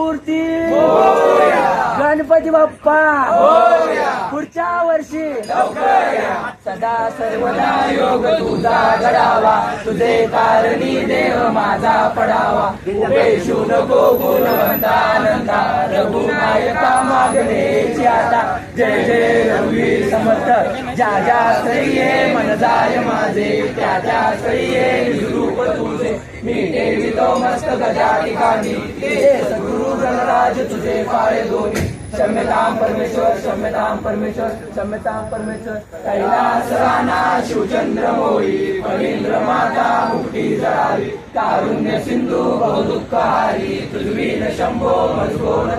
मूर्ती. गणपती बाप्पा. पुढच्या वर्षी. सदा सर्वदा योग तुझा घडावा. तुझे कारणी देह माझा पडावा. उपेशू नको गुणवंता आनंदा रघुनायका मागण्याची आता. जय जय रवी समर्थ. ज्या ज्या स्त्रिये मन जाय माझे त्या त्या स्त्रिये निरूप तुझे. मी देवी तो मस्त गजा ठिकाणी सद्गुरु गणराज तुझे पाळे दोन्ही. क्षम्यताम परमेश्वर क्षम्यताम परमेश्वर क्षम्यताम परमेश्वर। कैलास राणा शिवचंद्र मोई पविंद्र माता मुक्ती जळावी कारुण्य सिंधू बहुदुःखहारी पृथ्वीन शंभो मजगोन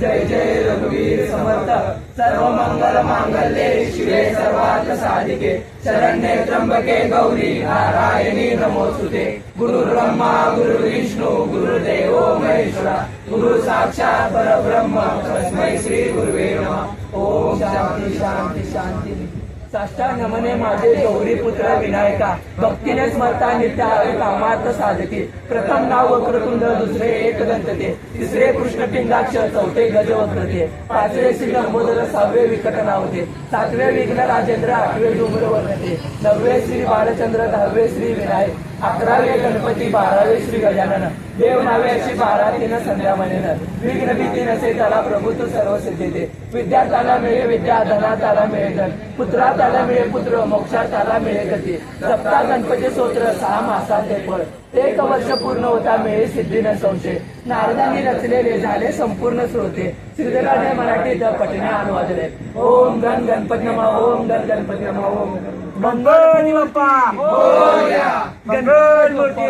जय जय रघुवीर समर्थ। सर्व मंगल मांगल्ये शिवे सर्वात साधिके। शरण्ये त्र्यंबके गौरी नारायणी नमोस्तुते। गुरु ब्रह्मा गुरु विष्णू गुरुदेव महेश्वरा। गुरु साक्षात परब्रह्म। तस्मै श्री गुरुवे नमः। ओम शांती शांती शांती। साष्टांग नमने माझे गौरी पुत्र विनायका. भक्तीने स्मरता नित्य हवे कामार्थ साधके. प्रथम नाव वक्रतुंड दुसरे एक दंतते तिसरे कृष्ण पिंगाक्ष चौथे गज वक्रते. पाचवे श्री लंबोदर सहावे विकट नावते. सातवे विघ्न राजेंद्र आठवे डुंगर वर्णते नववे श्री बालचंद्र दहावे श्री विनायक. अकरावे गणपती बारावे श्री गजानन. देव नावे अशी बारा तीन संध्या म्हणेन. विघ्न भीती नसे त्याला प्रभुत्व सर्व सिद्धीते. विद्यार्थ्याला मिळे विद्या धना त्याला मिळे धन. पुत्रा त्याला मिळे पुत्र मोक्षा त्याला मिळे गती. सप्ता गणपती स्तोत्र सहा मासात ते फळ. एक वर्ष पूर्ण होता मिळे सिद्धी न संशय. नारदांनी रचलेले झाले संपूर्ण श्रोते. श्रीधराने मराठीत पटणे अनुवादले. ओम गण गणपती नमा ओम गण गणपती नमा ओम मंगळ बाप्पा. गणपती मूर्ती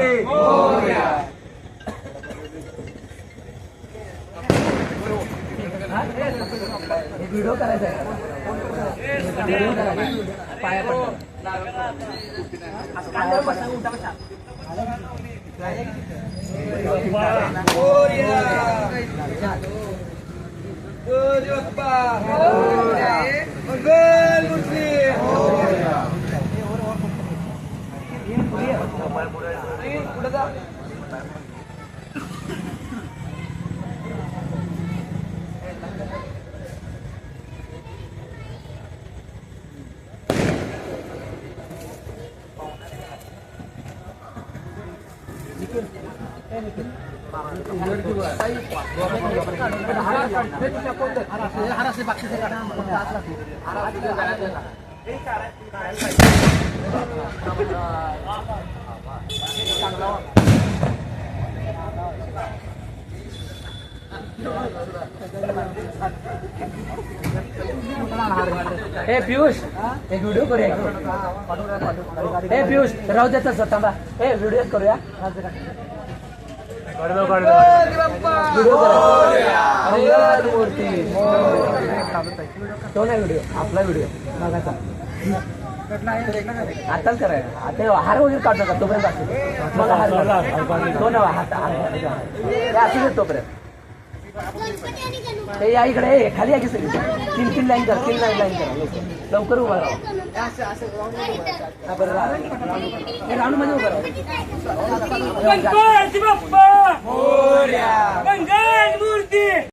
एक व्हिडिओ करायचा आहे व्हिडिओ करायचा आहे. पाया पडतो हे पियुष एक व्हिडिओ करूया. हे पियुष राहू देत थांबा. हे व्हिडिओ करूया. व्हिडिओ करूया मंगल मूर्ती. तो नाही व्हिडिओ आपला व्हिडिओ मागाचा आताच करायला आता हार वगैरे काढू नका तोपर्यंत असू मला हार तो ना हात असू दे तोपर्यंत. हे या इकडे हे, खाली या की सगळी? तीन तीन लाईन करा तीन लाईन लाईन करा. लवकर. उभा राहा. हा, बरं राहा. राऊंडमध्ये उभं राहा. गणपती बाप्पा मोरया. मंगल मूर्ती!